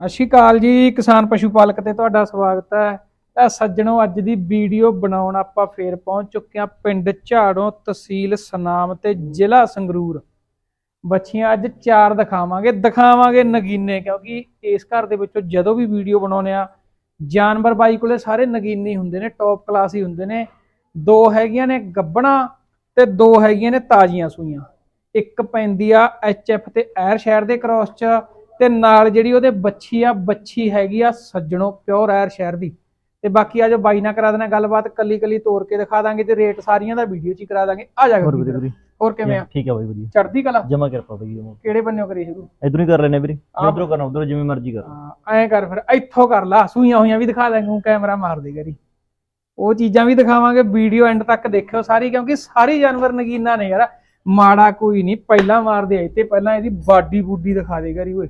ਸਤਿ ਸ਼੍ਰੀ ਅਕਾਲ ਜੀ, ਕਿਸਾਨ ਪਸ਼ੂ ਪਾਲਕ ਤੇ ਤੁਹਾਡਾ ਸਵਾਗਤ ਹੈ। ਤਾਂ ਸੱਜਣੋ, ਅੱਜ ਦੀ ਵੀਡੀਓ ਬਣਾਉਣ ਆਪਾਂ ਫੇਰ ਪਹੁੰਚ ਚੁੱਕੇ ਹਾਂ ਪਿੰਡ ਝਾੜੋਂ ਤਹਿਸੀਲ ਸਨਾਮ ਤੇ ਜ਼ਿਲ੍ਹਾ ਸੰਗਰੂਰ। ਬੱਚੀਆਂ, ਅੱਜ ਚਾਰ ਦਿਖਾਵਾਂਗੇ। ਦਿਖਾਵਾਂਗੇ ਨਗੀਨੇ, ਕਿਉਂਕਿ ਇਸ ਘਰ ਦੇ ਵਿੱਚੋਂ ਜਦੋਂ ਵੀ ਵੀਡੀਓ ਬਣਾਉਨੇ ਆ ਜਾਨਵਰ ਬਾਈ ਕੋਲੇ ਸਾਰੇ ਨਗੀਨੇ ਹੁੰਦੇ ਨੇ ਟੌਪ ਕਲਾਸ ਹੀ ਹੁੰਦੇ ਨੇ। ਦੋ ਹੈਗੀਆਂ ਨੇ ਗੱਬਣਾ ਤੇ ਦੋ ਹੈਗੀਆਂ ਨੇ ਤਾਜ਼ੀਆਂ ਸੂਈਆਂ। ਇੱਕ ਪੈਂਦੀ ਆ ਐਚਐਫ ਤੇ ਐਰ ਸ਼ਹਿਰ ਦੇ ਕ੍ਰਾਸ ਚ। ਤੇ ਨਾਲ ਜਿਹੜੀ ਉਹਦੇ ਬੱਚੀ ਆ ਬੱਚੀ ਹੈਗੀ ਆ ਸੱਜਣੋ ਪਿਓਰ ਐਰ ਸ਼ਹਿਰ ਦੀ। ਤੇ ਬਾਕੀ ਆ ਜੋ ਬਾਈ ਨਾਲ ਕਰਾ ਦੇਣਾ ਗੱਲਬਾਤ ਕੱਲੀ ਕੱਲੀ ਤੋੜ ਕੇ ਦਿਖਾ ਦਾਂਗੇ ਤੇ ਰੇਟ ਸਾਰੀਆਂ ਦਾ ਵੀਡੀਓ ਚ ਹੀ ਕਰਾ ਦਾਂਗੇ। ਆ ਜਾ ਹੋਰ ਵੀਰੇ ਵੀਰੇ ਹੋਰ ਕਿਵੇਂ ਆ? ਠੀਕ ਆ ਬਾਈ ਵਧੀਆ। ਚੜਦੀ ਕਲਾ? ਜਮਾ ਕਿਰਪਾ ਬਾਈ ਜਮਾ। ਕਿਹੜੇ ਬੰਨਿਓ ਕਰੀ ਸ਼ੁਰੂ? ਇਧਰੋਂ ਹੀ ਕਰ ਲੈਨੇ ਵੀਰੇ। ਇਧਰੋਂ ਕਰਨਾ ਉਧਰੋਂ ਜਿਵੇਂ ਮਰਜ਼ੀ ਕਰ। ਐਂ ਕਰ ਫਿਰ ਇੱਥੋਂ ਕਰ ਲਾ ਸੂਈਆਂ ਹੋਈਆਂ ਵੀ ਦਿਖਾ ਦਾਂਗੇ ਕੈਮਰਾ ਮਾਰ ਦੇ ਕਰੀ। ਉਹ ਚੀਜ਼ਾਂ ਵੀ ਦਿਖਾਵਾਂਗੇ ਵੀਡੀਓ ਐਂਡ ਤੱਕ ਦੇਖਿਓ ਸਾਰੀ ਕਿਉਂਕਿ ਸਾਰੀ ਜਾਨਵਰ ਨਗੀਨਾ ਨੇ ਯਾਰ। ਮਾੜਾ ਕੋਈ ਨਹੀਂ ਪਹਿਲਾਂ ਮਾਰਦੇ ਆਏ ਤੇ ਪਹਿਲਾਂ ਇਹਦੀ ਬਾਡੀ ਬੂਡੀ ਦਿਖਾ ਦੇ ਕਰੀ ਓਏ।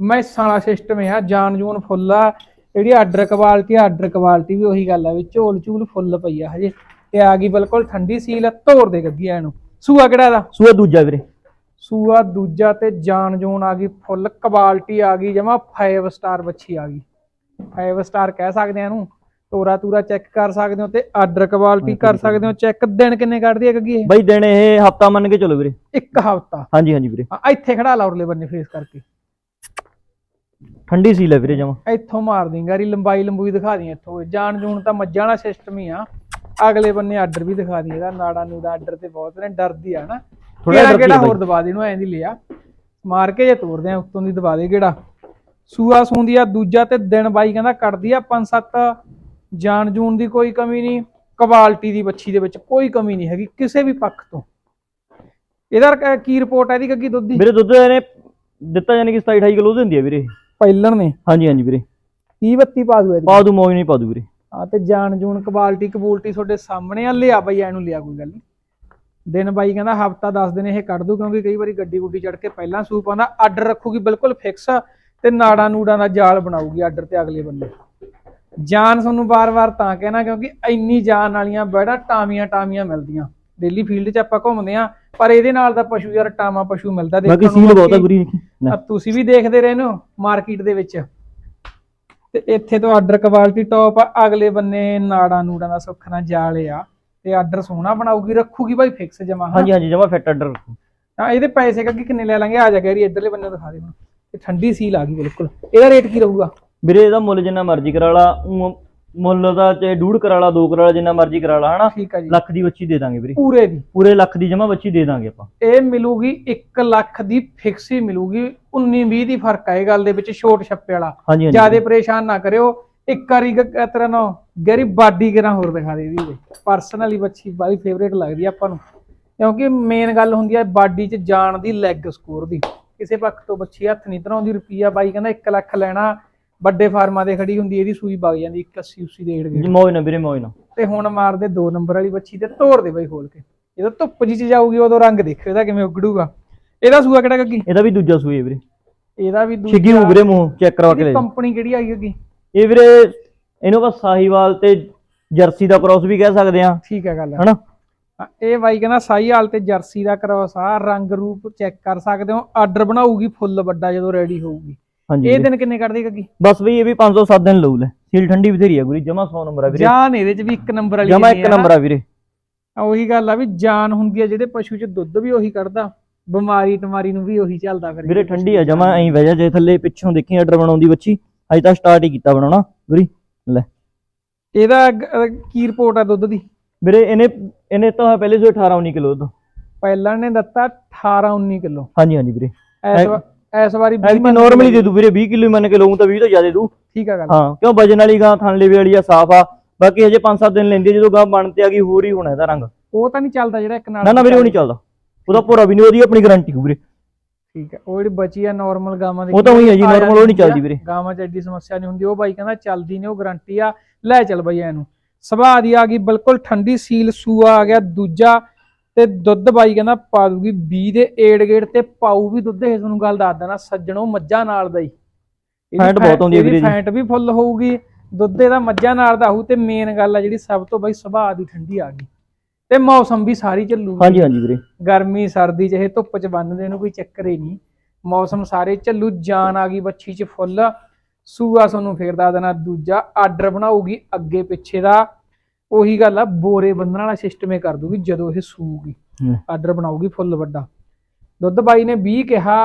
ਮੈਸਾਂ ਵਾਲਾ ਸਿਸਟਮ ਆ ਜਾਨ ਜੂਨ ਫੁੱਲ ਆ। ਜਿਹੜੀ ਆਰਡਰ ਕੁਆਲਿਟੀ ਆਰਡਰ ਕੁਆਲਿਟੀ ਵੀ ਉਹੀ ਗੱਲ ਆ ਵੀ ਝੋਲ ਝੂਲ ਫੁੱਲ ਪਈ ਆ ਹਜੇ। ਤੇ ਆ ਗਈ ਬਿਲਕੁਲ ਠੰਡੀ ਸੀਲ ਆ, ਧੋਰ ਦੇ ਗੱਗੀਆਂ ਇਹਨੂੰ ਸੂਆ ਕਿਹੜਾ ਦਾ ਸੂਆ ਦੂਜਾ ਵੀਰੇ। ਸੂਆ ਦੂਜਾ ਤੇ ਜਾਨ ਜੂਨ ਆ ਗਈ ਫੁੱਲ ਕੁਆਲਿਟੀ ਆ ਗਈ ਜਮਾ 5 ਸਟਾਰ ਬੱਚੀ ਆ ਗਈ। 5 ਸਟਾਰ ਕਹਿ ਸਕਦੇ ਆ ਇਹਨੂੰ। ਤੋਰਾ ਤੂਰਾ ਚੈੱਕ ਕਰ ਸਕਦੇ ਹੋ ਤੇ ਆਰਡਰ ਕੁਆਲਿਟੀ ਕਰ ਸਕਦੇ ਹੋ। ਚੈੱਕ ਦਿਨ ਕਿੰਨੇ ਕੱਢਦੀ ਹੈ ਗੱਗੀ ਇਹ? ਬਾਈ ਦਿਨ ਇਹ ਹਫਤਾ ਮੰਨ ਕੇ ਚਲੋ ਵੀਰੇ। ਇੱਕ ਹਫਤਾ। ਹਾਂਜੀ ਹਾਂਜੀ ਵੀਰੇ। ਇੱਥੇ ਖੜਾ ਲਾ ਉਰਲੇ ਬੰਨੇ ਫੇਸ ਕਰਕੇ। ਠੰਡੀ ਸੀ ਲੈ ਵੀਰੇ ਜਮਾ। ਇੱਥੋਂ ਮਾਰ ਦਿੰਗਾ ਰੀ ਲੰਬਾਈ ਲੰਬੂਈ ਦਿਖਾ ਦੀ ਇੱਥੋਂ। ਜਾਨ ਜੂਨ ਤਾਂ ਮੱਝਾਂ ਵਾਲਾ ਸਿਸਟਮ ਹੀ ਆ। ਅਗਲੇ ਬੰਨੇ ਆਰਡਰ ਵੀ ਦਿਖਾ ਦੀ ਇਹਦਾ ਨਾੜਾ ਨੂੜਾ ਆਰਡਰ ਤੇ ਬਹੁਤ ਨੇ ਡਰਦੀ ਆ ਨਾ। ਥੋੜ੍ਹਾ ਕਿਹੜਾ। ਹੋਰ ਦਬਾ ਦੇ ਇਹਨੂੰ ਐਂ ਦੀ ਲਿਆ। ਮਾਰ ਕੇ ਜੇ ਤੋੜਦੇ ਆ ਉੱਤੋਂ ਦੀ ਦਬਾ ਦੇ ਕਿਹੜਾ ਸੂਆ ਸੂੰਦੀ ਆ ਦੂਜਾ ਤੇ ਦਿਨ ਬਾਈ ਕਹਿੰਦਾ ਕੱਢਦੀ ਆ ਪੰਜ ਸੱਤ। ਜਾਨ ਜੂਨ ਦੀ ਕੋਈ ਕਮੀ ਨਹੀਂ ਕੁਆਲਿਟੀ ਦੀ ਬੱਚੀ ਦੇ ਵਿੱਚ ਕੋਈ ਕਮੀ ਨਹੀਂ ਹੈਗੀ ਕਿਸੇ ਵੀ ਪੱਖ ਤੋਂ। ਇਹਦਾ ਕ- ਰਿਪੋਰਟ ਹੈ ਇਹਦੀ ਗੱਗੀ ਦੁੱਧ ਦੀ? ਵੀਰੇ ਦੁੱਧ ਇਹਨੇ ਦਿੱਤਾ ਯਾਨੀ ਕਿ 27 28 ਕਿਲੋ ਦਿੰਦੀ ਆ ਵੀਰੇ। ਪਹਿਲਣ ਨੇ। ਹਾਂਜੀ ਹਾਂਜੀ ਵੀਰੇ। 30 32 ਪਾ ਦੂ ਪਾ ਦੂ ਮੌਜ ਨਹੀਂ ਪਾ ਦੂ ਵੀਰੇ। ਆ ਤੇ ਜਾਨ ਜੂਨ ਕੁਆਲਿਟੀ ਕਬੂਲਟੀ ਤੁਹਾਡੇ ਸਾਹਮਣੇ ਆ ਲਿਆ ਬਈ ਐਨੂੰ ਲਿਆ ਕੋਈ ਗੱਲ ਨਹੀਂ। ਦਿਨ ਬਾਈ ਕਹਿੰਦਾ ਹਫਤਾ 10 ਦਿਨ ਇਹ ਕੱਢ ਦੂ ਕਿਉਂਕਿ ਕਈ ਵਾਰੀ ਗੱਡੀ ਗੁੱਡੀ ਚੜ ਕੇ ਪਹਿਲਾਂ ਸੂਪ ਆਉਂਦਾ ਆਰਡਰ ਰੱਖੂਗੀ ਬਿਲਕੁਲ ਫਿਕਸ ਤੇ ਨਾੜਾ ਨੂੜਾਂ ਦਾ ਜਾਲ ਬਣਾਊਗੀ ਆਰਡਰ ਤੇ ਅਗਲੇ ਬੰਦੇ। ਜਾਨ ਤੁਹਾਨੂੰ ਵਾਰ-ਵਾਰ ਤਾਂ ਕਹਿਣਾ ਕਿਉਂਕਿ ਇੰਨੀ ਜਾਨ ਵਾਲੀਆਂ ਬੜਾ ਟਾਮੀਆਂ ਟਾਮੀਆਂ ਮਿਲਦੀਆਂ। ਡੇਲੀ ਫੀਲਡ 'ਚ ਆਪਾਂ ਘੁੰਮਦੇ ਆ ਪਰ ਇਹਦੇ ਨਾਲ ਦਾ ਪਸ਼ੂ ਯਾਰ ਟਾਮਾ ਪਸ਼ੂ ਮਿਲਦਾ ਬਾਕੀ ਸੀਲ ਬਹੁਤ ਆ ਗੁਰੀ ਆ ਤੁਸੀਂ ਵੀ ਦੇਖਦੇ ਰਹੇ ਹੋ ਮਾਰਕੀਟ ਦੇ ਵਿੱਚ। ਤੇ ਇੱਥੇ ਤੋਂ ਆਰਡਰ ਕੁਆਲਿਟੀ ਟੌਪ ਆ ਅਗਲੇ ਬੰਨੇ ਨਾੜਾ ਨੂੜਾਂ ਦਾ ਸੁੱਖ ਨਾਲ ਜਾਲ ਆ ਤੇ ਆਰਡਰ ਸੋਹਣਾ ਬਣਾਊਗੀ ਰੱਖੂਗੀ ਭਾਈ ਫਿਕਸ ਜਮਾ ਹਾਂਜੀ ਹਾਂਜੀ ਜਮਾ ਫਿੱਟ ਆਰਡਰ ਹਾਂ ਇਹਦੇ ਪੈਸੇ ਕੱਗੀ ਕਿੰਨੇ ਲੈ ਲਾਂਗੇ? ਆ ਜਾ ਗੈਰੀ ਇਧਰਲੇ ਬੰਨੇ ਦਿਖਾ ਦੇ ਹੁਣ। ਇਹ ਠੰਡੀ ਸੀਲ ਆ ਗਈ ਬਿਲਕੁਲ। ਇਹਦਾ ਰੇਟ ਕੀ ਰਹੂਗਾ? ਵੀਰੇ ਇਹਦਾ ਮੁੱਲ ਜਿੰਨਾ ਮਰਜ਼ੀ ਕਰਾ ਲਾ ਮੁੱਲ ਦਾ ਚਾਹੇ ਡੂਢ ਕਰਾ ਲਾ ਦੋ ਕਰਾ ਲਾ ਜਿੰਨਾ ਮਰਜ਼ੀ ਕਰਾ ਲਾ ਹਨਾ? ਠੀਕ ਆ ਜੀ। ਲੱਖ ਦੀ ਬੱਚੀ ਦੇ ਦਾਂਗੇ ਵੀਰੇ। ਪੂਰੇ ਦੀ। ਪੂਰੇ ਲੱਖ ਦੀ ਜਮਾ ਬੱਚੀ ਦੇ ਦਾਂਗੇ ਆਪਾਂ। ਇਹ ਮਿਲੂਗੀ 1 ਲੱਖ ਦੀ ਫਿਕਸ ਹੀ ਮਿਲੂਗੀ। 19 20 ਦੀ ਫ਼ਰਕ ਆ ਇਹ ਗੱਲ ਦੇ ਵਿੱਚ ਛੋਟ ਛੱਪੇ ਵਾਲਾ। ਹਾਂਜੀ ਹਾਂਜੀ। ਜਿਆਦੇ ਪਰੇਸ਼ਾਨ ਨਾ ਕਰਿਓ। ਇੱਕ ਵਾਰੀ ਤਰ੍ਹਾਂ ਨਾ ਗੈਰੀ ਬਾਡੀ ਕਿਰਾਂ ਹੋਰ ਦਿਖਾ ਦੇ ਵੀ ਪਰਸਨਲੀ ਬੱਚੀ ਬਾਈ ਫੇਵਰੇਟ ਲੱਗਦੀ ਆ ਆਪਾਂ ਨੂੰ। ਕਿਉਂਕਿ ਮੇਨ ਗੱਲ ਹੁੰਦੀ ਹੈ ਬਾਡੀ 'ਚ ਜਾਣ ਦੀ ਲੈਗ ਸਕੋਰ ਦੀ। ਕਿਸੇ ਪੱਖ ਤੋਂ ਬੱਚੀ ਹੱਥ ਨਹੀਂ ਧਰਾਉਂਦੀ ਰੁਪਈਆ ਬਾਈ ਕਹਿੰਦਾ 1 ਲੱਖ ਲੈਣਾ। ਵੱਡੇ ਫਾਰਮਾਂ ਦੇ ਖੜੀ ਹੁੰਦੀ ਇਹਦੀ ਸੂਈ ਵਗ ਜਾਂਦੀ 81 80 ਦੇ ਜੀ ਮੌਜ ਨਾ ਵੀਰੇ ਮੌਜ ਨਾ ਤੇ ਹੁਣ ਮਾਰਦੇ 2 ਨੰਬਰ ਵਾਲੀ ਬੱਚੀ ਤੇ ਤੋੜ ਦੇ ਬਾਈ ਖੋਲ ਕੇ। ਜਦੋਂ ਧੁੱਪ ਜੀ ਚ ਜਾਊਗੀ ਉਦੋਂ ਰੰਗ ਦੇਖਿਓ ਇਹਦਾ ਕਿਵੇਂ ਉਗੜੂਗਾ। ਇਹਦਾ ਸੂਆ ਕਿਹੜਾ ਗੱਗੀ? ਇਹਦਾ ਵੀ ਦੂਜਾ ਸੂਏ ਵੀਰੇ। ਇਹਦਾ ਵੀ ਛਿੱਗੀ ਹੋ ਵੀਰੇ ਮੂੰਹ ਚੈੱਕ ਕਰਵਾ ਕੇ ਲੈ। ਕੰਪਨੀ ਕਿਹੜੀ ਆਈ ਗੱਗੀ ਇਹ ਵੀਰੇ ਇਹਨੂੰ ਬਸ ਸਾਹੀਵਾਲ ਤੇ ਜਰਸੀ ਦਾ ਕ੍ਰਾਸ ਵੀ ਕਹਿ ਸਕਦੇ ਆ ਠੀਕ ਹੈ ਗੱਲ। ਹਨਾ? ਇਹ ਬਾਈ ਕਹਿੰਦਾ ਸਾਈ ਹਾਲ ਤੇ ਜਰਸੀ ਦਾ ਕ੍ਰੋਸ ਆ ਰੰਗ ਰੂਪ ਚੈੱਕ ਕਰ ਸਕਦੇ ਹੋ। ਆਰਡਰ ਬਣਾਊਗੀ ਫੁੱਲ ਵੱਡਾ ਜਦੋਂ ਰੈਡੀ ਹੋਊਗੀ। ਹਾਂਜੀ ਇਹ। ਦਿਨ ਕਿੰਨੇ ਕੱਢਦੀ ਗੱਗੀ ਬਸ ਬਈ ਇਹ ਵੀ 507 ਦਿਨ ਲਊ ਲੈ। ਸੀਲ ਠੰਡੀ ਬਥੇਰੀ ਆ ਗੁਰੀ ਜਮਾ 100 ਨੰਬਰ ਆ ਵੀਰੇ। ਜਾਨ ਇਹਦੇ ਚ ਵੀ ਇੱਕ ਨੰਬਰ ਵਾਲੀ ਜਮਾ ਇੱਕ। ਨੰਬਰ ਆ ਵੀਰੇ। ਉਹੀ ਗੱਲ ਆ ਵੀ ਜਾਨ ਹੁੰਦੀ ਆ ਜਿਹੜੇ ਪਸ਼ੂ ਚ ਦੁੱਧ ਵੀ ਉਹੀ ਕੱਢਦਾ ਬਿਮਾਰੀ ਟਮਾਰੀ ਨੂੰ ਵੀ ਉਹੀ ਚੱਲਦਾ ਫਿਰ ਵੀਰੇ ਠੰਡੀ ਆ ਜਮਾ ਐਂ ਵਜਾ ਜੇ ਥੱਲੇ ਪਿੱਛੋਂ ਦੇਖੀ ਆਰਡਰ ਬਣਾਉਂਦੀ ਬੱਚੀ। ਅਜੇ ਤਾਂ ਸਟਾਰਟ ਹੀ ਕੀਤਾ ਬਣਾਉਣਾ ਗੁਰੀ। ਲੈ। ਇਹਦਾ ਕੀ ਰਿਪੋਰਟ ਆ ਦੁੱਧ ਦੀ? ਵੀਰੇ ਇਹਨੇ ਇਹਨੇ ਤਾਂ ਪਹਿਲੇ ਜੋ 18 19 ਕਿਲੋ ਦੁੱਧ। ਪਹਿਲਾਂ ਨੇ ਦਿੱਤਾ 18 19 ਕਿਲੋ। ਹਾਂਜੀ ਹਾਂਜੀ ਵੀਰੇ। ਇਸ ਵਾਰੀ ਐ ਮੈਂ ਨਾਰਮਲੀ ਦੇ ਦੂ ਵੀਰੇ 20 ਕਿਲੋ ਮੰਨ ਕੇ ਲਊਂ ਤਾਂ 20 ਤੋਂ ਜ਼ਿਆਦਾ ਦੂ ਠੀਕ ਆ ਗੱਲ। ਹਾਂ ਕਿਉਂ ਵਜਨ ਵਾਲੀ ਗਾਂ ਥਣ ਲੇਵੇ ਵਾਲੀ ਆ ਸਾਫ਼ ਆ। ਬਾਕੀ ਹਜੇ 5-7 ਦਿਨ ਲੈਂਦੀ ਜਦੋਂ ਗਾਂ ਬਣ ਤੇ ਆ ਗਈ ਹੋਰ ਹੀ ਹੋਣਾ ਇਹਦਾ ਰੰਗ। ਉਹ ਤਾਂ ਨਹੀਂ ਚੱਲਦਾ ਜਿਹੜਾ ਇੱਕ ਨਾਲ ਨਾ ਨਾ ਵੀਰੇ ਉਹ ਨਹੀਂ ਚੱਲਦਾ। ਉਹਦਾ ਭੋਰਾ ਵੀ ਨਹੀਂ ਉਹਦੀ ਆਪਣੀ ਗਾਰੰਟੀ ਵੀਰੇ। ਠੀਕ ਹੈ ਉਹ ਜਿਹੜੀ ਬਚੀ ਆ ਨਾਰਮਲ ਗਾਵਾਂ ਦੀ ਉਹ ਤਾਂ ਉਹੀ ਆ ਜੀ, normal ਉਹ ਨਹੀਂ ਚੱਲਦੀ ਵੀਰੇ। ਗਾਵਾਂ 'ਚ ਐਡੀ ਸਮੱਸਿਆ ਨਹੀਂ ਹੁੰਦੀ ਉਹ ਬਾਈ ਕਹਿੰਦਾ ਚੱਲਦੀ ਨੇ ਉਹ ਗਾਰੰਟੀ ਆ। ਲੈ ਚੱਲ ਬਾਈ ਇਹਨੂੰ ਸੁਭਾਅ ਦੀ ਆ ਗਈ ਬਿਲਕੁਲ ਠੰਡੀ ਸੀਲ ਸੂਆ ਆ ਗਿਆ ਦੂਜਾ ਤੇ ਦੁੱਧ ਬਾਈ ਕਹਿੰਦਾ ਪਾ ਦੂਗੀ 20 ਦੇ ਏੜ ਗੇੜ ਤੇ ਪਾਊ ਵੀ ਦੁੱਧ ਇਹ ਤੁਹਾਨੂੰ ਗੱਲ ਦੱਸ ਦੇਣਾ ਸੱਜਣੋ ਮੱਝਾਂ ਨਾਲ ਦਾ ਹੀ। ਫੈਟ ਬਹੁਤ ਆਉਂਦੀ ਇਹਦੀ ਵੀਰੇ ਜੀ। ਫੈਟ ਵੀ ਫੁੱਲ ਹੋਊਗੀ ਦੁੱਧ ਇਹਦਾ ਮੱਝਾਂ ਨਾਲ ਦਾ ਹੋਊ ਤੇ ਮੇਨ ਗੱਲ ਆ ਜਿਹੜੀ ਸਭ ਤੋਂ ਬਾਈ ਸੁਭਾਅ ਦੀ ਠੰਡੀ ਆ ਗਈ। ਤੇ ਮੌਸਮ ਵੀ ਸਾਰੀ ਚੱਲੂਗੀ। ਹਾਂਜੀ ਹਾਂਜੀ ਵੀਰੇ। ਗਰਮੀ ਸਰਦੀ ਚਾਹੇ ਧੁੱਪ ਚ ਬੰਨਦੇ ਨੂੰ ਕੋਈ ਚੱਕਰ ਹੀ ਨਹੀਂ। ਮੌਸਮ ਸਾਰੇ ਝੱਲੂ ਜਾਨ ਆ ਗਈ ਬੱਚੀ ਚ ਫੁੱਲ। ਸੂਆ ਤੁਹਾਨੂੰ ਫੇਰ ਦੱਸ ਦੇਣਾ ਦੂਜਾ ਆਰਡਰ ਬਣਾਉਗੀ ਅੱਗੇ ਪਿੱਛੇ ਦਾ। ਉਹੀ ਗੱਲ ਆ ਬੋਰੇ ਬੰਨਣ ਵਾਲਾ ਸਿਸਟਮ ਇਹ ਕਰ ਦੂਗੀ ਜਦੋਂ ਇਹ ਸੂਗੀ। ਆਰਡਰ ਬਣਾਉਗੀ ਫੁੱਲ ਵੱਡਾ। ਦੁੱਧ ਬਾਈ ਨੇ 20 ਕਿਹਾ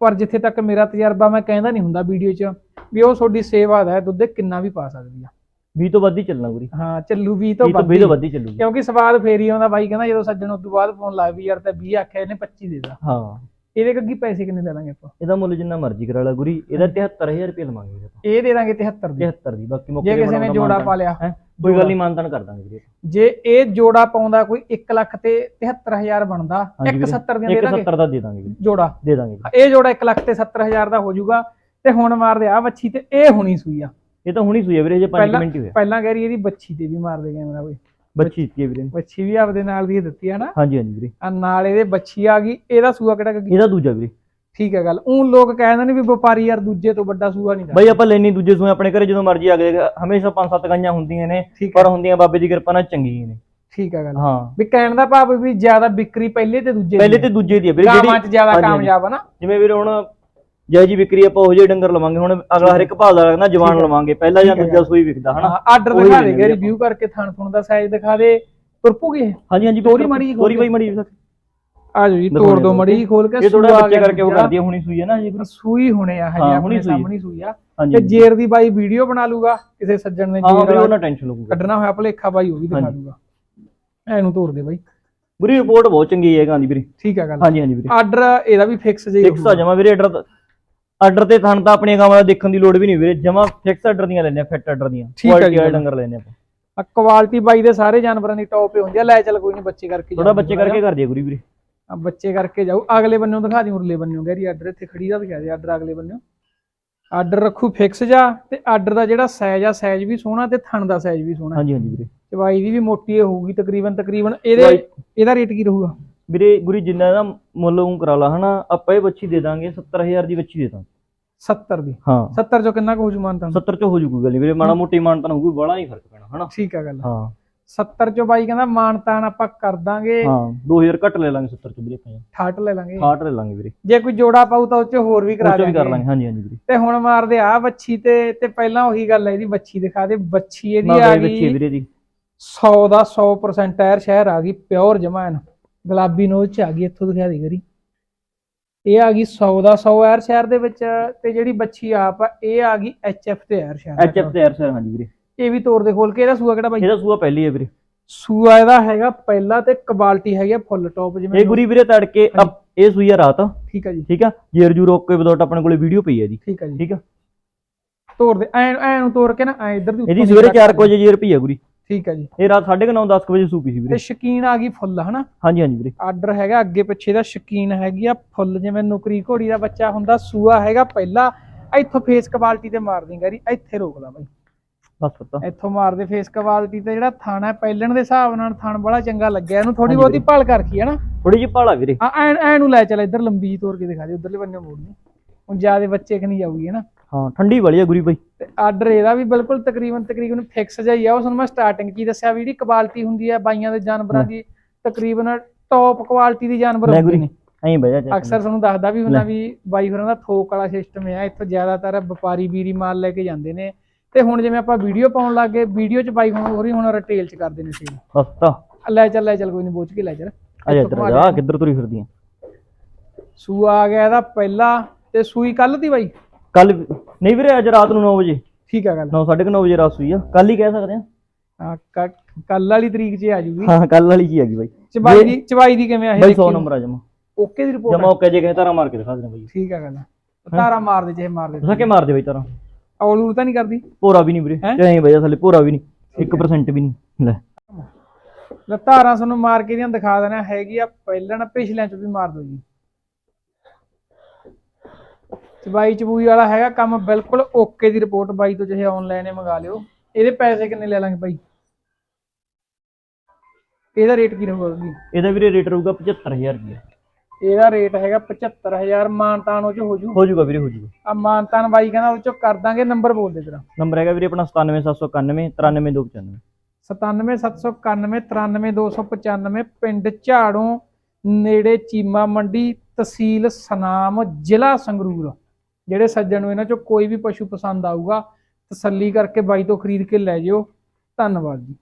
ਪਰ ਜਿੱਥੇ ਤੱਕ ਮੇਰਾ ਤਜਰਬਾ ਮੈਂ ਕਹਿੰਦਾ ਨਹੀਂ ਹੁੰਦਾ ਵੀਡੀਓ 'ਚ ਵੀ ਉਹ ਤੁਹਾਡੀ ਸੇਵਾ ਦਾ ਹੈ ਦੁੱਧ ਕਿੰਨਾ ਵੀ ਪਾ ਸਕਦੀ ਆ। 20 ਤੋਂ ਵੱਧ ਹੀ ਚੱਲਣਾ ਗੁਰੀ ਹਾਂ ਚੱਲੂ 20 ਤੋਂ 20 ਤੋਂ ਵੱਧ 20 ਤੋਂ। ਵੱਧ ਹੀ ਚੱਲੂਗੀ। ਕਿਉਂਕਿ ਸਵਾਦ ਫੇਰ ਹੀ ਆਉਂਦਾ ਬਾਈ ਕਹਿੰਦਾ ਜਦੋਂ ਸੱਜਣ ਉਸ ਤੋਂ ਬਾਅਦ ਫੋਨ ਲਾਇਆ ਵੀ ਯਾਰ ਤਾਂ 20 ਆਖਿਆ ਇਹਨੇ 25 ਦੇ ਦਾ ਹਾਂ। ਇਹਦੇ ਅੱਗੇ ਪੈਸੇ ਕਿੰਨੇ ਲੈ ਲਾਂਗੇ ਆਪਾਂ? ਇਹਦਾ ਮੁੱਲ ਜਿੰਨਾ ਮਰਜ਼ੀ ਕਰਾ ਲਾ ਗੁਰੀ ਇਹਦਾ 73000 ਰੁਪਏ ਲਵਾਂਗੇ ਇਹ ਦੇ ਦਾਂਗੇ 73 ਦੀ। 73 ਦੀ ਬਾਕੀ ਮੁੱਕ ਜੇ ਕਿਸੇ ਨੇ ਜੋੜਾ ਪਾ ਲਿਆ। ਕੋਈ ਗੱਲ ਨਹੀਂ ਮਾਨਤਾਨ ਕਰ ਦਾਂਗੇ ਵੀਰੇ। ਜੇ ਇਹ ਜੋੜਾ ਪਾਉਂਦਾ ਕੋਈ 1 ਲੱਖ ਤੇ 73000 ਬਣਦਾ ਹਾਂਜੀ ਵੀਰੇ। 170 ਦੀਆਂ ਦੇ ਦਾਂਗੇ? 170 ਦਾ ਦੇ ਦਾਂਗੇ ਵੀਰੇ। ਜੋੜਾ? ਦੇ ਦਾਂਗੇ। ਇਹ ਜੋੜਾ 1 ਲੱਖ ਤੇ 70000 ਦਾ ਹੋ ਜਾਊਗਾ ਤੇ ਹੁਣ ਮਾਰਦੇ ਆ ਬੱਚੀ ਤੇ ਇਹ ਹੁਣੀ ਸੂਈ ਆ। ਇਹ ਤਾਂ ਹੁਣੀ ਸੂਈ ਆ ਵੀਰੇ ਜੇ 5 ਪਹਿਲਾਂ ਮਿੰਟ ਹੀ ਹੋਇਆ ਪਹਿਲਾਂ ਕਹਿ ਰਹੀ ਇਹਦੀ ਬੱਚੀ ਤੇ ਵੀ ਮਾਰਦੇ ਕੈਮਰਾ ਕੋਈ ਬੱਚੀ ਦਿੱਤੀ ਵੀਰੇ। ਬੱਚੀ ਵੀ ਆਪਦੇ ਨਾਲ ਦੀ ਦਿੱਤੀ ਆ ਨਾ। ਹਾਂਜੀ ਹਾਂਜੀ ਵੀਰੇ। ਆ ਨਾਲ ਇਹਦੇ ਬੱਚੀ ਆ ਗਈ ਇਹਦਾ ਸੂਆ ਕਿਹੜਾ ਕੀ ਇਹਦਾ ਦੂਜਾ ਵੀਰੇ। ਠੀਕ ਹੈ ਗੱਲ। ਉਹ ਲੋਕ ਕਹਿੰਦੇ ਨੇ ਵੀ ਵਪਾਰੀ ਯਾਰ ਦੂਜੇ ਤੋਂ ਵੱਡਾ ਸੂਆ ਨਹੀਂ ਬਾਈ ਆਪਾਂ ਲੈਣੀ ਦੂਜੇ ਸੂਏ ਆਪਣੇ ਘਰੇ ਜਦੋਂ ਮਰਜ਼ੀ ਆ ਗਏ ਹਮੇਸ਼ਾ ਪੰਜ ਸੱਤ ਗਾਈਆਂ ਹੁੰਦੀਆਂ ਨੇ ਪਰ ਹੁੰਦੀਆਂ ਬਾਬੇ ਦੀ ਕਿਰਪਾ ਨਾਲ ਚੰਗੀਆਂ ਨੇ। ਠੀਕ ਹੈ ਗੱਲ। ਹਾਂ। ਵੀ ਕਹਿਣ ਦਾ ਭਾਵ ਵੀ ਜ਼ਿਆਦਾ ਵਿਕਰੀ ਪਹਿਲੇ ਤੇ ਦੂਜੇ ਪਹਿਲੇ ਦੀ ਤੇ ਹੈ। ਦੂਜੇ ਦੀ ਆ ਵੀਰੇ ਗਾਵਾਂ ਚ ਜ਼ਿਆਦਾ। ਕਾਮਯਾਬ ਆ ਨਾ। ਜਿਵੇਂ ਵੀਰੇ ਹੁਣ ਜੈ ਜੀ ਵਿਕਰੀ ਆਪਾਂ ਉਹ ਜਿਹੇ ਡੰਗਰ ਲਵਾਂਗੇ ਹੁਣ ਅਗਲਾ ਹਰ ਇੱਕ ਭਾਅ ਦਾ ਲੱਗਦਾ ਜਵਾਨ ਹੈ। ਲਵਾਂਗੇ ਪਹਿਲਾ ਜਾਂ ਹੈ। ਦੂਜਾ ਸੂਈ ਵਿਕਦਾ ਹਨਾ? ਆਰਡਰ ਦਿਖਾ ਆਪਾਂ। ਰਿਵਿਊ ਕਰਕੇ ਥਣ ਥੁਣ ਦਾ ਸਾਈਜ਼ ਦਿਖਾ ਦੇ ਤੁਰਪੂਗੀ ਹਾਂਜੀ ਹਾਂਜੀ ਤੋਰੀ ਜਿਹੀ ਤੋਰੀ ਬਾਈ ਮੜੀ ਵੀਰੇ ਆ ਜੀ ਤੋੜ ਦੋ ਆ ਮੜੀ ਖੋਲ ਕੇ ਇਹ ਥੋੜਾ ਆ ਬੱਚੇ ਕਰਕੇ ਉਹ। ਕਰਦੀ ਆ ਹੁਣੀ ਸੂਈ ਹੈ ਨਾ ਜੀ ਸੂਈ ਹੋਣੇ ਆ ਹਜੇ ਹਾਂ, ਆਪਣੇ ਆ। ਸਾਹਮਣੇ ਸੂਈ ਆ। ਤੇ ਜੇਰ ਦੀ ਬਾਈ ਵੀਡੀਓ ਬਣਾ ਲੂਗਾ ਕਿਸੇ ਸੱਜਣ ਨੇ ਹਾਂ ਜੇਰ ਵਾਲਾ ਉਹਨਾਂ ਟੈਨਸ਼ਨ ਲਊਗਾ। ਕੱਢਣਾ ਹੋਇਆ ਭਲੇਖਾ ਬਾਈ ਉਹ ਵੀ ਦਿਖਾ। ਦੂਗਾ। ਐਨੂੰ ਤੋੜ ਦੇ ਬਾਈ। ਵੀਰੇ ਰਿਪੋਰਟ ਬਹੁਤ ਚੰਗੀ ਹੈ ਗਾਂਦੀ ਵੀਰੇ। ਠੀਕ ਹੈ ਗੱਲ। ਹਾਂਜੀ ਹਾਂਜੀ ਵੀਰੇ। ਆਰਡਰ ਇਹਦਾ ਵੀ ਫਿਕਸ ਜੇ ਫਿਕਸ ਆ ਜਮਾ ਵੀਰੇ ਆਰਡਰ ਆਰਡਰ ਤੇ ਥਣ ਤਾਂ ਆਪਣੀਆਂ ਗਾਵਾਂ ਦਾ ਦੇਖਣ ਦੀ ਲੋੜ ਵੀ ਨਹੀਂ ਵੀਰੇ। ਜਮਾ ਫਿਕਸ ਆਰਡਰ ਦੀਆਂ ਲੈਣੇ ਆ ਫਿੱਟ ਆਰਡਰ ਦੀਆਂ। ਹੈ ਕੁਆਲਿਟੀ। ਵਾਲੇ ਡੰਗਰ ਲੈਣੇ ਆਪਾਂ। ਕੁਆਲਿਟੀ ਬਾਈ ਦੇ ਸਾਰੇ ਜਾਨਵਰਾਂ ਦੀ ਟੌਪ ਹੀ ਹੁੰਦੀ ਆ ਲੈ ਚੱਲ ਕੋਈ ਨਹੀਂ ਬੱਚੇ ਕਰਕੇ ਥੋੜਾ ਬੱਚੇ ਕਰਕੇ ਕਰ ਦਿਆ ਗੁਰੀ ਵੀਰੇ। ਆ ਬੱਚੇ ਕਰਕੇ ਜਾਊ ਅਗਲੇ ਬੰਨੋਂ ਦਿਖਾ ਦੀ ਉਰਲੇ ਬੰਨੋਂ ਗੈਰੀ ਆਰਡਰ ਇੱਥੇ ਖੜੀ ਦਾ ਦਿਖਾ ਦੇ ਆਰਡਰ ਅਗਲੇ ਬੰਨੋਂ ਆਰਡਰ ਰੱਖੂ ਫਿਕਸ ਜਾ ਤੇ ਆਰਡਰ ਦਾ ਜਿਹੜਾ ਸਾਈਜ਼ ਆ ਸਾਈਜ਼ ਵੀ ਸੋਹਣਾ ਤੇ ਥਣ ਦਾ ਸਾਈਜ਼ ਵੀ ਸੋਹਣਾ। ਹਾਂਜੀ ਹਾਂਜੀ ਵੀਰੇ। ਚਵਾਈ ਦੀ ਵੀ ਮੋਟੀ ਹੋਊਗੀ ਤਕਰੀਬਨ ਤਕਰੀਬਨ ਇਹਦੇ ਇਹਦਾ ਰੇਟ ਕੀ ਰਹੂਗਾ? ਵੀਰੇ ਗੁਰੀ ਜਿੰਨਾ ਦਾ ਮੁੱਲ ਉਹ ਕਰਾ ਲਾ ਹਨਾ ਆਪਾਂ ਇਹ ਬੱਚੀ ਦੇ ਦਾਂਗੇ 70000 ਦੀ ਬੱਚੀ ਦੇ ਦਾਂਗੇ। 70 ਦੀ? ਹਾਂ। 70 ਚੋਂ ਕਿੰਨਾ ਕੁ ਹੋ ਜੂ ਮਾਨਤਾ 70 ਚ ਹੋ ਜੂ ਕੋਈ ਗੱਲ ਨਹੀਂ ਵੀਰੇ ਮਾੜਾ ਮੋਟੀ ਮਾਨਤਾਨ ਹੋਊਗੀ ਬੜਾ ਹੀ ਫ਼ਰਕ ਪੈਣਾ ਹਨਾ। ਠੀਕ ਆ ਗੱਲ। ਹਾਂ। 70 ਚੋਂ ਬਾਈ ਕਹਿੰਦਾ ਮਾਨਤਾਨ ਆਪਾਂ ਕਰ ਦਾਂਗੇ। ਹਾਂ 2000 ਘੱਟ ਲੈ ਲਾਂਗੇ 70 ਚ ਵੀਰੇ ਆਪਾਂ 68 ਲੈ ਲਾਂਗੇ। 60 ਲੈ ਲਾਂਗੇ ਵੀਰੇ। ਜੇ ਕੋਈ ਜੋੜਾ ਪਾਊ ਤਾਂ ਉਹ ਚ ਹੋਰ ਵੀ ਕਰਾ ਵੀ ਕਰ ਲਾਂਗੇ ਹਾਂਜੀ ਹਾਂਜੀ ਵੀਰੇ। ਤੇ ਹੁਣ ਮਾਰਦੇ ਆ ਬੱਚੀ ਤੇ ਤੇ ਪਹਿਲਾਂ ਉਹੀ ਗੱਲ ਹੈ ਇਹਦੀ ਬੱਚੀ ਦਿਖਾ ਦੇ। ਬੱਚੀ ਇਹਦੀ ਆ ਮਾਂ ਬੱਚੀ ਗਈ ਵੀਰੇ ਦੀ 100 ਦਾ 100% ਟਾਇਰ ਸ਼ਹਿਰ ਆ ਗਈ ਪਿਓਰ ਜਮਾਨ। ਗੁਲਾਬੀ ਨੋਚ ਚ ਆ ਗਈ ਇੱਥੋਂ ਦਿਖਾ ਦੇ ਕਰੀ ਇਹ ਆ ਗਈ 100 ਦਾ 100 ਐਰ ਸ਼ਹਿਰ ਦੇ ਵਿੱਚ ਤੇ ਜਿਹੜੀ ਬੱਚੀ ਆਪ ਆ ਇਹ ਆ ਗਈ ਐਚਐਫ ਤੇ ਐਰ ਸ਼ਹਿਰ। ਐਚਐਫ ਤੇ ਐਰ ਸਰ ਹਾਂਜੀ ਵੀਰੇ। ਇਹ ਵੀ ਤੋੜ ਦੇ ਖੋਲ ਕੇ ਇਹਦਾ ਸੂਆ ਕਿਹੜਾ ਬਾਈ? ਇਹਦਾ ਸੂਆ ਪਹਿਲੀ ਹੈ ਵੀਰੇ। ਸੂਆ ਇਹਦਾ ਹੈਗਾ ਪਹਿਲਾ ਤੇ ਕੁਆਲਿਟੀ ਹੈਗੀ ਆ ਫੁੱਲ ਟੌਪ ਜਿਵੇਂ ਇਹ ਗੁਰੀ ਵੀਰੇ ਤੜਕੇ ਇਹ ਸੂਈ ਆ ਰਾਤ। ਠੀਕ ਆ ਜੀ। ਠੀਕ ਆ? ਜੇਰ ਜੂ ਰੋਕ ਕੇ ਵਿਦਆਊਟ ਆਪਣੇ ਕੋਲੇ ਵੀਡੀਓ ਪਈ ਹੈ ਜੀ। ਠੀਕ ਆ ਜੀ। ਠੀਕ ਆ? ਤੋੜ ਦੇ ਐ ਐ ਨੂੰ ਤੋੜ ਕੇ ਨਾ ਐ ਇੱਧਰ ਦੀ ਇਹਦੀ ਸਵੇਰੇ ਰੱਖ 4 ਵਜੇ ਜੇਰ ਪਈ ਆ ਗੁਰੀ। ਠੀਕ ਆ ਜੀ। ਇਹ ਰਾਤ 9:30 10 ਵਜੇ ਸੂਪੀ ਸੀ ਤੇ ਵੀਰੇ ਸ਼ਕੀਨ ਆ ਗਈ ਫੁੱਲ ਹਨਾ? ਹਾਂਜੀ ਹਾਂਜੀ ਵੀਰੇ। ਆਰਡਰ ਹੈਗਾ ਅੱਗੇ ਪਿੱਛੇ ਦਾ ਸ਼ਕੀਨ ਹੈਗੀ ਆ ਫੁੱਲ ਜਿਵੇਂ ਨੁਕਰੀ ਘੋੜੀ ਦਾ ਬੱਚਾ ਹੁੰਦਾ ਸੂਆ ਹੈਗਾ ਪਹਿਲਾ। ਇੱਥੋਂ ਫੇਸ ਕੁਆਲਿਟੀ ਤੇ ਮਾਰ ਦਿੰਗਾ ਰੀ ਇੱਥੇ ਰੋਕ ਲਾ ਬਾਈ। ਬਸ ਪਤਾ। ਇੱਥੋਂ ਮਾਰਦੇ ਫੇਸ ਕੁਆਲਿਟੀ ਤੇ ਜਿਹੜਾ ਥਣ ਹੈ ਪਹਿਲਣ ਦੇ ਹਿਸਾਬ ਨਾਲ ਥਣ ਬੜਾ ਚੰਗਾ ਲੱਗਿਆ। ਇਹਨੂੰ ਥੋੜੀ ਬਹੁਤੀ। ਭਾਲ ਕਰਖੀ ਹੈ ਨਾ। ਥੋੜੀ ਜਿਹੀ ਭਾਲਾ ਵੀਰੇ। ਆ ਐ ਐ ਨੂੰ ਲੈ ਚੱਲ ਇੱਧਰ ਲੰਬੀ ਜਿਹੀ ਤੋਰ ਕੇ ਦਿਖਾ ਦੇ ਉਧਰਲੇ ਬੰਨੇ ਮੋੜ ਹੁਣ ਜਿਆਦੇ ਬੱਚੇ ਕਿ ਨਹੀਂ ਜਾਊਗੀ ਹੈ ਨਾ। ਹਾਂ ਠੰਡੀ ਵਾਲੀ ਆ ਗੁਰੀ ਬਾਈ। ਤੇ ਆਰਡਰ ਇਹਦਾ ਵੀ ਬਿਲਕੁਲ ਤਕਰੀਬਨ ਤਕਰੀਬਨ ਫਿਕਸ ਹੀ ਆ। ਉਹ ਤੁਹਾਨੂੰ ਮੈਂ ਸਟਾਰਟਿੰਗ ਹੀ ਦੱਸਿਆ ਵੀ ਜਿਹੜੀ ਕੁਆਲਿਟੀ ਹੁੰਦੀ ਹੈ ਬਾਈਆਂ ਦੇ ਜਾਨਵਰਾਂ ਦੀ ਤਕਰੀਬਨ ਟੌਪ ਕੁਆਲਿਟੀ ਦੀ ਜਾਨਵਰ ਹੁੰਦੇ ਨੇ। ਐਂ ਬਹਿ ਜਾ ਚੱਕ ਅਕਸਰ ਤੁਹਾਨੂੰ ਦੱਸਦਾ ਵੀ ਹੁੰਦਾ। ਵੀ ਬਾਈ ਹੋਰਾਂ ਦਾ ਥੋਕ ਵਾਲਾ ਸਿਸਟਮ ਹੈ ਇੱਥੋਂ ਜ਼ਿਆਦਾਤਰ ਵਪਾਰੀ ਵੀਰੀ ਮਾਲ ਲੈ ਕੇ ਜਾਂਦੇ ਨੇ। ਤੇ ਹੁਣ ਜਿਵੇਂ ਆਪਾਂ ਵੀਡੀਓ ਪਾਉਣ ਲੱਗ ਗਏ ਵੀਡੀਓ 'ਚ ਬਾਈ ਹੁਣ ਹੋਰੀ ਹੁਣ ਰਿਟੇਲ 'ਚ ਕਰਦੇ ਨੇ ਸੇਲ ਬਸ ਤਾਂ ਲੈ ਚੱਲ ਲੈ ਚੱਲ ਕੋਈ ਨਹੀਂ ਬੋਚ ਕੇ ਲੈ ਚੱਲ। ਆ ਜਾ ਇੱਧਰ ਜਾ। ਕਿੱਧਰ ਤੁਰੀ ਫਿਰਦੀ ਆ? ਸੂਆ ਆ ਗਿਆ ਇਹਦਾ ਪਹਿਲਾ ਤੇ ਸੂਈ ਕੱਲ ਦੀ ਬਾਈ? ਕੱਲ ਨਹੀਂ ਵੀਰੇ ਅੱਜ ਰਾਤ ਨੂੰ 9 ਵਜੇ। ਠੀਕ ਆ ਗੱਲ। 9 9:30 ਵਜੇ ਰਾਤ ਸੂਈ ਆ। ਕੱਲ ਹੀ ਕਹਿ ਸਕਦੇ ਆ। ਕੱਲ ਵਾਲੀ ਤਰੀਕ 'ਚ ਆ ਜੂਗੀ। ਹਾਂ ਕੱਲ ਵਾਲੀ ਜੀ ਹੈਗੀ ਬਾਈ? ਚਬਾਈ ਦੀ ਚਬਾਈ ਦੀ ਕਿਵੇਂ ਆ ਬਾਈ 100 ਨੰਬਰ ਆ ਜਮਾ। ਓਕੇ ਦੀ ਰਿਪੋਰਟ ਜਮਾ ਓਕੇ ਜੇ ਕਹੇ ਤਾਰਾ ਮਾਰ ਕੇ ਦਿਖਾ ਦੇਣਾ ਬਾਈ। ਠੀਕ ਆ ਗੱਲ। ਤਾਰਾ ਮਾਰ ਦੇ ਜੇ ਮਾਰ ਦੇ ਤੁਸੀਂ। ਕਿ ਮਾਰ ਦੇ ਬਾਈ ਤਾਰਾ ਔਲੂਰ ਤਾਂ ਨਹੀਂ ਕਰਦੀ? ਭੋਰਾ ਵੀ ਨਹੀਂ ਵੀਰੇ ਹੈਂ? ਚਾਹੇ ਬਈ ਥੱਲੇ ਭੋਰਾ ਵੀ ਨਹੀਂ 1% ਵੀ ਨਹੀਂ ਲੈ। ਲੈ ਧਾਰਾਂ ਤੁਹਾਨੂੰ ਮਾਰ ਕੇ ਦੀਆਂ ਦਿਖਾ ਦੇਣਾ ਹੈਗੀ ਆ ਪਹਿਲਣ ਪਿਛਲਿਆਂ ਚ ਵੀ ਮਾਰ ਦੋ ਜੀ। ਚਬਾਈ ਚਬੂਈ ਵਾਲਾ ਹੈਗਾ ਕੰਮ ਬਿਲਕੁਲ ਓਕੇ ਦੀ ਰਿਪੋਰਟ ਬਾਈ ਤੋਂ ਚਾਹੇ ਆਨਲਾਈਨ ਹੀ ਮੰਗਾ ਲਿਓ। ਇਹਦੇ ਪੈਸੇ ਕਿੰਨੇ ਲੈ ਲਾਂਗੇ ਬਾਈ? ਇਹਦਾ ਰੇਟ ਕੀ ਰਹੂਗਾ ਜੀ ਇਹਦਾ ਵੀਰੇ ਰੇਟ ਰਹੂਗਾ 75000 ਰੁਪਏ ਇਹਦਾ ਰੇਟ ਹੈਗਾ 75000 ਮਾਨਤਾਨ ਉਹ ਚ ਹੋ ਜੂ। ਹੋ ਜਾਊਗਾ ਵੀਰੇ ਹੋ ਜਾਊਗਾ ਆ ਮਾਨਤਾਨ ਬਾਈ ਕਹਿੰਦਾ ਉਹ ਚ ਕਰ ਦਾਂਗੇ ਨੰਬਰ ਬੋਲ ਦੇ ਤੇਰਾ। ਨੰਬਰ ਹੈਗਾ ਵੀਰੇ ਆਪਣਾ 97791 93295 97791 93295 ਪਿੰਡ ਝਾੜੋਂ ਨੇੜੇ ਚੀਮਾ ਮੰਡੀ ਤਹਿਸੀਲ ਸਨਾਮ ਜ਼ਿਲ੍ਹਾ ਸੰਗਰੂਰ। ਜਿਹੜੇ ਸੱਜਣ ਨੂੰ ਇਹਨਾਂ ਚੋਂ ਕੋਈ ਵੀ ਪਸ਼ੂ ਪਸੰਦ ਆਊਗਾ ਤਸੱਲੀ ਕਰਕੇ ਬਾਈ ਤੋਂ ਖਰੀਦ ਕੇ ਲੈ ਜਿਓ। ਧੰਨਵਾਦ ਜੀ।